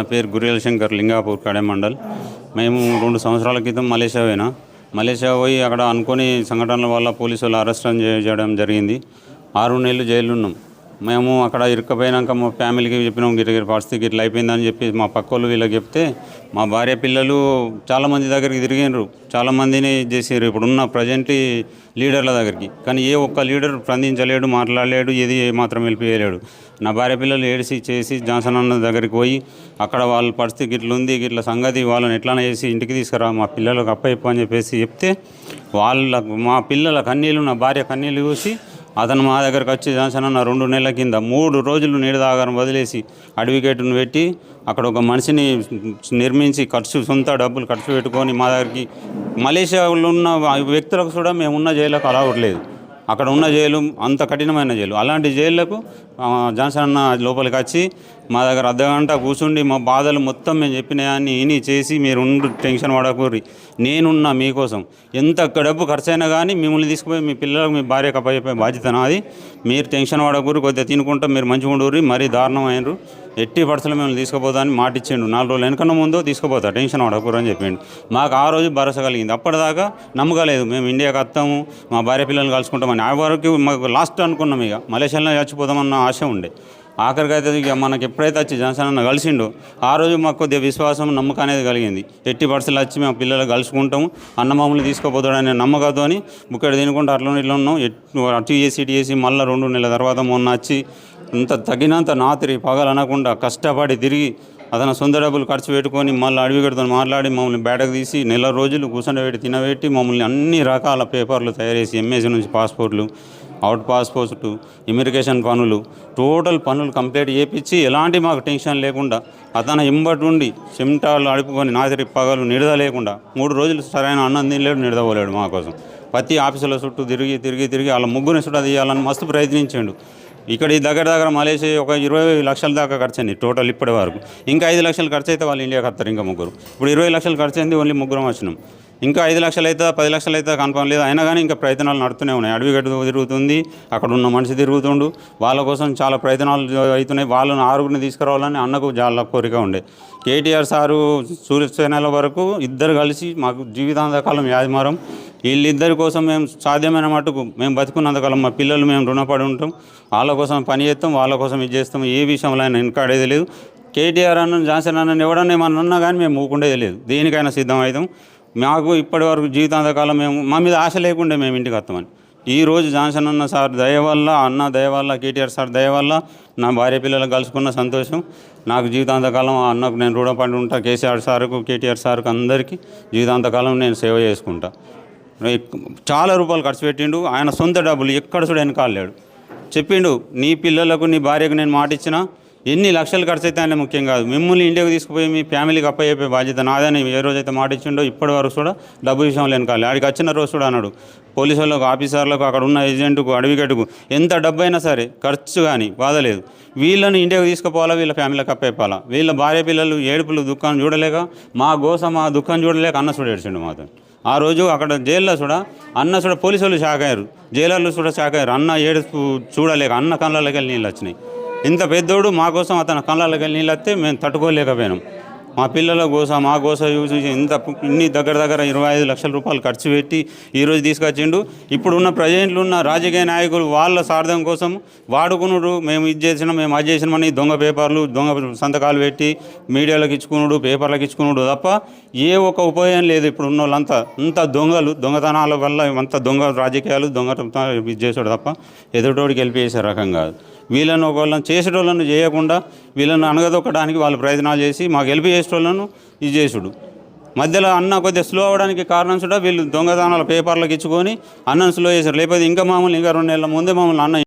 నా పేరు గురియల శంకర్ లింగాపూర్ కడే మండల్. మేము రెండు సంవత్సరాల క్రితం మలేషియా పోయినా. మలేషియా పోయి అక్కడ అనుకోని సంఘటనల వల్ల పోలీసులు అరెస్ట్ చేయడం జరిగింది. ఆరు నెలలు జైలు ఉన్నాం. మేము అక్కడ ఇరుక్కపోయినాక మా ఫ్యామిలీకి చెప్పినాం గిట్ల గిట్ల పరిస్థితి ఇట్లా అయిపోయిందని చెప్పి మా పక్కోళ్ళు వీళ్ళకి చెప్తే మా భార్య పిల్లలు చాలామంది దగ్గరికి తిరిగినారు చాలామందిని చేసారు ఇప్పుడున్న ప్రజెంట్ లీడర్ల దగ్గరికి. కానీ ఏ ఒక్క లీడర్ స్పందించలేడు మాట్లాడలేడు ఏది ఏ మాత్రం వెళ్ళిపోయలేడు నా భార్య పిల్లలు ఏడిసి చేసి జాన్సన్ అన్న దగ్గరికి పోయి అక్కడ వాళ్ళ పరిస్థితి ఇట్లా ఉంది ఇట్లా సంగతి వాళ్ళని ఎట్లా చేసి ఇంటికి తీసుకురా మా పిల్లలకు అప్ప అని చెప్పేసి చెప్తే వాళ్ళ మా పిల్లల కన్నీళ్ళు నా భార్య కన్నీళ్ళు చూసి అతను మా దగ్గరకు వచ్చి జాన్సన్ అన్న రెండు నెలల కింద మూడు రోజులు నీడ దాగారం వదిలేసి అడ్వకేట్ను పెట్టి అక్కడ ఒక మనిషిని నిర్మించి ఖర్చు సొంత డబ్బులు ఖర్చు పెట్టుకొని మా దగ్గరికి మలేషియాలో ఉన్న వ్యక్తులకు కూడా మేము ఉన్న అలా లేదు. అక్కడ ఉన్న జైలు అంత కఠినమైన జైలు. అలాంటి జైళ్ళకు జాన్సన్ అన్న లోపలికి వచ్చి మా దగ్గర అర్ధగంట కూర్చుండి మా బాధలు మొత్తం మేము చెప్పినాయని విని చేసి మీరు ఉండు టెన్షన్ పడకూరి నేనున్నా మీకోసం. ఎంత డబ్బు ఖర్చు అయినా కానీ మిమ్మల్ని తీసుకుపోయి మీ పిల్లలకు మీ భార్య కప్పయిపోయే బాధ్యత నాది. మీరు టెన్షన్ పడకూరి కొద్దిగా తినుకుంటా మీరు మంచిగా ఉండూరి మరీ దారుణమైనరు ఎట్టి పడుసలు మిమ్మల్ని తీసుకుపోతామని మాట ఇచ్చిండు. నాలుగు రోజులు వెనకన్నా ముందు తీసుకుపోతా టెన్షన్ పడకూరు అని చెప్పిండు. మాకు ఆ రోజు భరోసా కలిగింది. అప్పటిదాకా నమ్మకలేదు మేము ఇండియాకి వస్తాము మా భార్య పిల్లల్ని కలుసుకుంటామని. ఆ వరకు మాకు లాస్ట్ అనుకున్నాం ఇక. మలేషియాలో చచ్చిపోదామన్న ఆశ ఉండే. ఆఖరికి అయితే ఇక మనకి ఎప్పుడైతే వచ్చి జాన్సన్ అన్న కలిసిండో ఆ రోజు మాకు కొద్దిగా విశ్వాసం నమ్మకం అనేది కలిగింది. ఎట్టి పర్సలు వచ్చి మేము పిల్లలు కలుసుకుంటాము అన్న మమ్మల్ని తీసుకుపోతాడనే నమ్మకంతో బుక్కడ తినుకుంటూ అట్లా ఇట్లా ఉన్నాం. ఎట్- అటు చేసి ఇటు చేసి మళ్ళీ రెండు నెలల తర్వాత మొన్న వచ్చి ఇంత తగినంత నాతిరి పగలు అనకుండా కష్టపడి తిరిగి అతను సొంత డబ్బులు ఖర్చు పెట్టుకొని మళ్ళీ అడవిగడితో మాట్లాడి మమ్మల్ని బేడకు తీసి నెల రోజులు కూర్చొని తినబెట్టి మమ్మల్ని అన్ని రకాల పేపర్లు తయారేసి చేసి ఎంఏసీ నుంచి పాస్పోర్ట్లు అవుట్ పాస్పోర్ట్ ఇమిగ్రేషన్ పనులు టోటల్ పనులు కంప్లీట్ చేపించి ఎలాంటి మాకు టెన్షన్ లేకుండా అతను ఇంబటి ఉండి చెమటాలు అడుపుకొని నాదిరి పగలు నిడద లేకుండా మూడు రోజులు సరైన అన్నం తినలేడు నిడదపోలేడు మా కోసం. ప్రతి ఆఫీసుల చుట్టూ తిరిగి తిరిగి తిరిగి వాళ్ళ ముగ్గురిని చుట్టూ తీయాలని మస్తు ప్రయత్నించాడు. ఇక్కడ ఈ దగ్గర దగ్గర మలేషియా ఒక ఇరవై లక్షల దాకా ఖర్చు అయింది టోటల్ ఇప్పటి వరకు. ఇంకా ఐదు లక్షలు ఖర్చు అయితే వాళ్ళు ఇండియాకి వస్తారు ఇంకా ముగ్గురు. ఇప్పుడు ఇరవై లక్షలు ఖర్చు అయింది ఓన్లీ ముగ్గురం వచ్చినాం. ఇంకా ఐదు లక్షలు అవుతుందా పది లక్షలు అయితే కన్ఫర్మ్ లేదు. అయినా కానీ ఇంకా ప్రయత్నాలు నడుతూనే ఉన్నాయి. అడవి గడ్డ తిరుగుతుంది అక్కడ ఉన్న మనిషి తిరుగుతుండు. వాళ్ళ కోసం చాలా ప్రయత్నాలు అవుతున్నాయి. వాళ్ళని ఆరుగురిని తీసుకురావాలని అన్నకు చాలా కోరిక ఉండే. కేటీఆర్ సారు సూర్యసేనల వరకు ఇద్దరు కలిసి మాకు జీవితాంతకాలం యాజమారం. వీళ్ళిద్దరి కోసం మేము సాధ్యమైన మటుకు మేము బతుకున్నంతకాలం మా పిల్లలు మేము రుణపడి ఉంటాం. వాళ్ళ కోసం పని చేస్తాం వాళ్ళ కోసం ఇది చేస్తాం. ఏ విషయంలో అయినా వెనకాడేది లేదు కేటీఆర్ అన్న జాన్సన్ అన్న ఎవడన్నా ఏమన్నా ఉన్నా కానీ మేము మూకుండేది లేదు దేనికైనా సిద్ధం అవుతాం మాకు ఇప్పటి వరకు జీవితాంతకాలం మేము మా మీద ఆశ లేకుండే మేము ఇంటికి వస్తామని. ఈ రోజు జాన్సన్ అన్న సార్ దయ వల్ల అన్న దయ వల్ల కేటీఆర్ సార్ దయ వల్ల నా భార్య పిల్లలు కలుసుకున్న సంతోషం. నాకు జీవితాంతకాలం ఆ అన్నకు నేను రుణపడి ఉంటా. కేసీఆర్ సార్కు కేటీఆర్ సార్కు అందరికీ జీవితాంతకాలం నేను సేవ చేసుకుంటా. చాలా రూపాయలు ఖర్చు పెట్టిండు. ఆయన సొంత డబ్బులు ఎక్కడ చూడ వెనకాలేడు చెప్పిండు నీ పిల్లలకు నీ భార్యకు నేను మాట ఇచ్చిన ఎన్ని లక్షలు ఖర్చు అయితే ఆయన ముఖ్యం కాదు. మిమ్మల్ని ఇండియాకి తీసుకుపోయి మీ ఫ్యామిలీకి అప్పయ్యే బాధ్యత నాదని ఏ రోజైతే మాట ఇచ్చిండో ఇప్పటి వరకు కూడా డబ్బు విషయంలో వెనకాలి. ఆడికి వచ్చిన రోజు కూడా అన్నాడు. పోలీసు వాళ్ళకు ఆఫీసర్లకు అక్కడ ఉన్న ఏజెంట్కు అడవిగట్టుకు ఎంత డబ్బు అయినా సరే ఖర్చు కానీ బాధలేదు. వీళ్ళని ఇండియాకు తీసుకుపోవాలా? వీళ్ళ ఫ్యామిలీకి అప్పయిపోవాలా వీళ్ళ భార్య పిల్లలు ఏడుపులు దుఃఖం చూడలేక మా గోస మా దుఃఖం చూడలేక అన్న చూడేడ్చిండు మాతో ఆ రోజు అక్కడ జైల్లో చూడ అన్న చూడ పోలీసు వాళ్ళు షాక్ అయ్యారు జైలర్లు చూడ షాక్ అయ్యారు అన్న ఏడుపు చూడలేక అన్న కళ్ళలోకి వెళ్ళి నీళ్ళు వచ్చినాయి. ఇంత పెద్దోడు మా కోసం అతని కళ్ళలోకి వెళ్ళి నీళ్ళు వస్తే మేము తట్టుకోలేకపోయినాం. మా పిల్లల గోస మా గోస చూసి ఇంత ఇన్ని దగ్గర దగ్గర ఇరవై ఐదు లక్షల రూపాయలు ఖర్చు పెట్టి ఈరోజు తీసుకొచ్చిండు. ఇప్పుడున్న ప్రజెంట్లు ఉన్న రాజకీయ నాయకులు వాళ్ళ సార్థం కోసం వాడుకునుడు మేము ఇది చేసినాం మేము అది చేసినామని దొంగ పేపర్లు దొంగ సంతకాలు పెట్టి మీడియాలకు ఇచ్చుకునుడు పేపర్లకు ఇచ్చుకునుడు తప్ప ఏ ఒక్క ఉపయోగం లేదు ఇప్పుడు ఉన్న వాళ్ళంతా అంత దొంగలు దొంగతనాల వల్ల అంత దొంగ రాజకీయాలు దొంగ ఇది చేసాడు తప్ప ఎదుటోడికి వెళ్ళిపోయేసే రకం కాదు. వీళ్ళను ఒకళ్ళని చేసేటోళ్ళను చేయకుండా వీళ్ళను అనగదొక్కడానికి వాళ్ళు ప్రయత్నాలు చేసి మాకు హెల్ప్ చేసేటోళ్ళను ఇది చేసుడు. మధ్యలో అన్న కొద్దిగా స్లో అవ్వడానికి కారణం చూడ వీళ్ళు దొంగదానాల పేపర్లకు ఇచ్చుకొని అన్నను స్లో చేశారు. లేకపోతే ఇంకా మామూలు ఇంకా రెండు నెలల ముందే మామూలు అన్న